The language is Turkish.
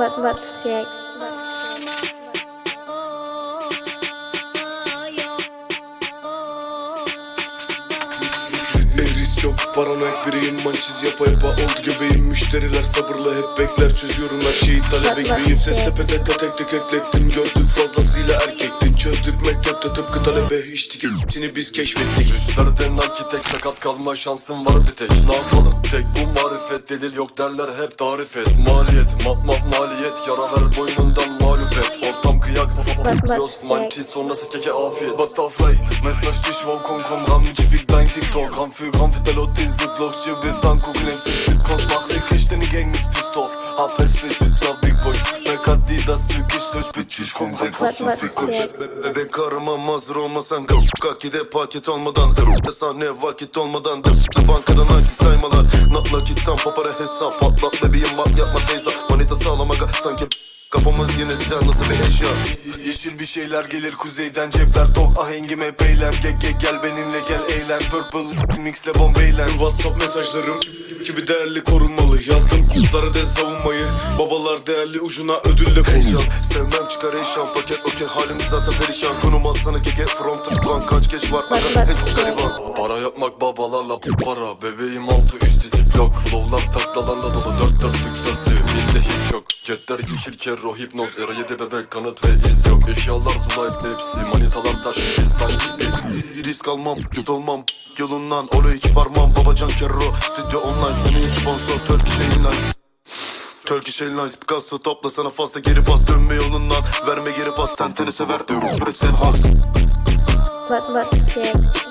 What what? Eris çok paranoyak biriyim mançiz yapa yapa oldu göbeğim. Müşteriler sabırla hep bekler çözüyorum her şeyi talebe gibiyim Ses sepete tek tek eklettin gördük fazlasıyla erkektin. Çözdük mektepte tıpkı talebe içtik içini biz keşfettik. Üstlerde nakit tek sakat kalma şansın var bir tek. Ne yapalım? Tek bu delil yok derler hep tarif et. Maliyet ma ma maliyet yara ver boynundan mağlup et. Ortam kıyak Yost şey. mançiz sonrası keke afiyet. Butterfly Mesaj dich wo komm komm ran ich fick dein TikTok. Ram für Ram für Telot diese Blogs hier bin dann gucken den Fisch mit Kost mach ich ich denn die Gang ist pissed off. Hab es Fisch mit Star Big Boys. Bekat die das Türkisch durch What shake? Be- Bebek aramam hazır olmasan Kakide paket olmadan De sahne vakit olmadan De bankadan nakit saymalar? Nak nakitten papara hesap Patlat bebeğim bak yapma teyze Manita sağlam aga sanki Kafamız yine güzel nasıl bir eşya? Yeşil bir şeyler gelir kuzeyden cepler tok. Ahengim hep eyler Ge ge gel benimle gel eğlen. Purple mixle bombeylen Whatsapp mesajlarım gibi değerli korunmalı. Yazdım kurtlara de savunmayı. Babalar değerli ucuna ödül de koyacağım. Sevmem çıkar eşyan paket okey. Halimiz zaten perişan. Konum alsana keke from tıklan Kaç geç var? Aga hepsi gariban. Para yapmak babalarla para. Bebeğim altı üstü ziplok Flowlar taklalanda dolu. Dört dörtlük dörtlü Bizde hip yok. Jetler yeşil kero hipnoz. Era yedi bebek kanıt ve iz yok. Eşyalar zulayt hepsi. Manitalar taş sanki. Risk almam, kötü olmam Yolundan oraya iki parmağım Babacan Kerro. Stüdyo online Seni sponsor Turkish Airlines. Turkish Airlines Picasso topla sana fazla geri bas. Dönme yolundan Verme geri pas Tenteni sever Üret sen has. What what shake?